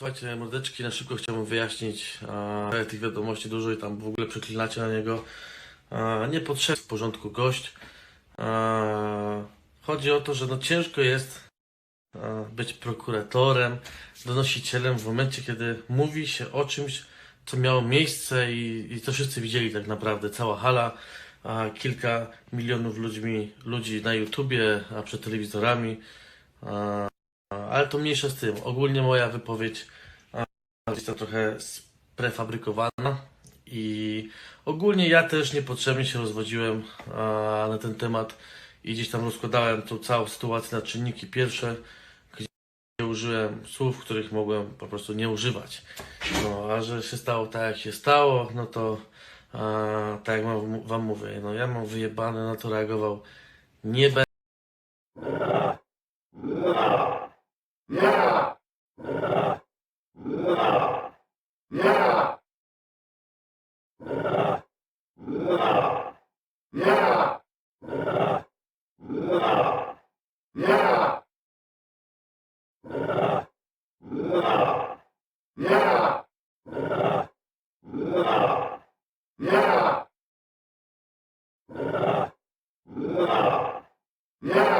Słuchajcie, mordeczki, na szybko chciałbym wyjaśnić e, tych wiadomości dużo i tam w ogóle przeklinacie na niego. E, nie potrzebny w porządku gość. E, chodzi o to, że no ciężko jest e, być prokuratorem, donosicielem w momencie, kiedy mówi się o czymś, co miało miejsce i, i to wszyscy widzieli tak naprawdę. Cała hala, a kilka milionów ludźmi, ludzi na YouTubie, a przed telewizorami. Ale to mniejsza z tym. Ogólnie moja wypowiedź jest to trochę prefabrykowana i ogólnie ja też niepotrzebnie się rozwodziłem na ten temat i gdzieś tam rozkładałem tą całą sytuację na czynniki pierwsze, gdzie użyłem słów, których mogłem po prostu nie używać. No, a że się stało tak, jak się stało, no to a, tak jak wam, wam mówię, no ja mam wyjebane, na to reagował nie będę. Yeah.